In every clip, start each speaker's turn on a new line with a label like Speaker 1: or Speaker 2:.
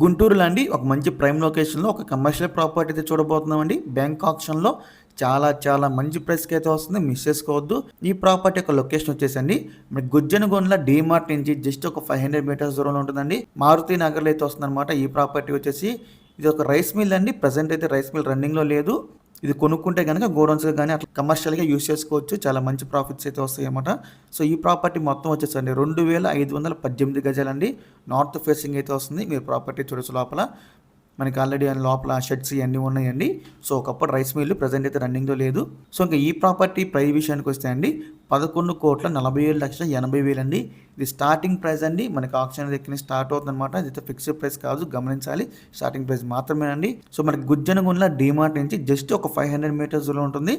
Speaker 1: గుంటూరులో అండి ఒక మంచి ప్రైమ్ లొకేషన్లో ఒక కమర్షియల్ ప్రాపర్టీ అయితే చూడబోతున్నామండి. బ్యాంక్ ఆప్షన్లో చాలా చాలా మంచి ప్రైస్కి అయితే వస్తుంది. మిస్ చేసుకోవద్దు. ఈ ప్రాపర్టీ యొక్క లొకేషన్ వచ్చేసండి. మరి గుజ్జనగొండల డీమార్ట్ నుంచి జస్ట్ ఒక ఫైవ్ హండ్రెడ్ మీటర్స్ దూరంలో ఉంటుందండి. మారుతి నగర్లో అయితే వస్తుందన్నమాట ఈ ప్రాపర్టీ వచ్చేసి. ఇది ఒక రైస్ మిల్ అండి. ప్రజెంట్ అయితే రైస్ మిల్ రన్నింగ్లో లేదు. ఇది కొనుక్కుంటే కనుక గోడౌన్స్గా కానీ అట్లా కమర్షియల్గా యూస్ చేసుకోవచ్చు. చాలా మంచి ప్రాఫిట్స్ అయితే వస్తాయి అన్నమాట సో ఈ ప్రాపర్టీ మొత్తం వచ్చేసండి. రెండు వేల ఐదు వందల పద్దెనిమిది గజాలండి. నార్త్ ఫేసింగ్ అయితే వస్తుంది. మీరు ప్రాపర్టీ చూడొచ్చు లోపల. మనకి ఆల్రెడీ లోపల షెడ్స్ ఇవన్నీ ఉన్నాయండి. సో ఒకప్పుడు రైస్ మిల్లు ప్రజెంట్ అయితే రన్నింగ్లో లేదు. సో ఇంకా ఈ ప్రాపర్టీ ప్రైస్ విషయానికి వస్తే అండి పదకొండు కోట్ల నలభై ఏడు లక్షల ఎనభై వేలు అండి ఇది స్టార్టింగ్ ప్రైస్ అండి. మనకి ఆక్షన్ దగ్గర స్టార్ట్ అవుతుంది అనమాట ఇది ఫిక్స్డ్ ప్రైస్ కాదు గమనించాలి. స్టార్టింగ్ ప్రైస్ మాత్రమే అండి సో మనకి గుజ్జనగుండ్ల డీమార్ట్ నుంచి జస్ట్ ఒక ఫైవ్ హండ్రెడ్ మీటర్స్లో ఉంటుంది.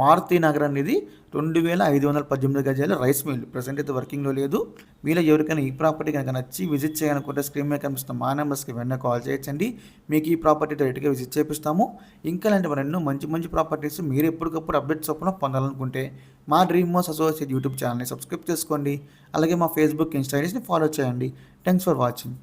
Speaker 1: మారుతి నగర్ అనేది రెండు వేల ఐదు వందల పద్దెనిమిది గజాల రైస్ మిల్ ప్రజెంట్ అయితే వర్కింగ్లో లేదు. మీలో ఎవరికైనా ఈ ప్రాపర్టీ కనుక నచ్చి విజిట్ చేయాలనుకుంటే స్క్రీన్ మీద కనిపిస్తున్న మా నెంబర్స్కి వెంటనే కాల్ చేయొచ్చండి. మీకు ఈ ప్రాపర్టీ డైరెక్ట్గా విజిట్ చేపిస్తాము. ఇంకా లాంటి ఎన్నో మంచి మంచి ప్రాపర్టీస్ మీరు ఎప్పటికప్పుడు అప్డేట్స్ చొప్పున పొందాలనుకుంటే మా డ్రీమ్ మోస్ అసోసియేట్ యూట్యూబ్ ఛానల్ని సబ్స్క్రైబ్ చేసుకోండి. అలాగే మా ఫేస్బుక్ ఇన్స్టాగ్రామ్స్ని ఫాలో చేయండి. Thanks for watching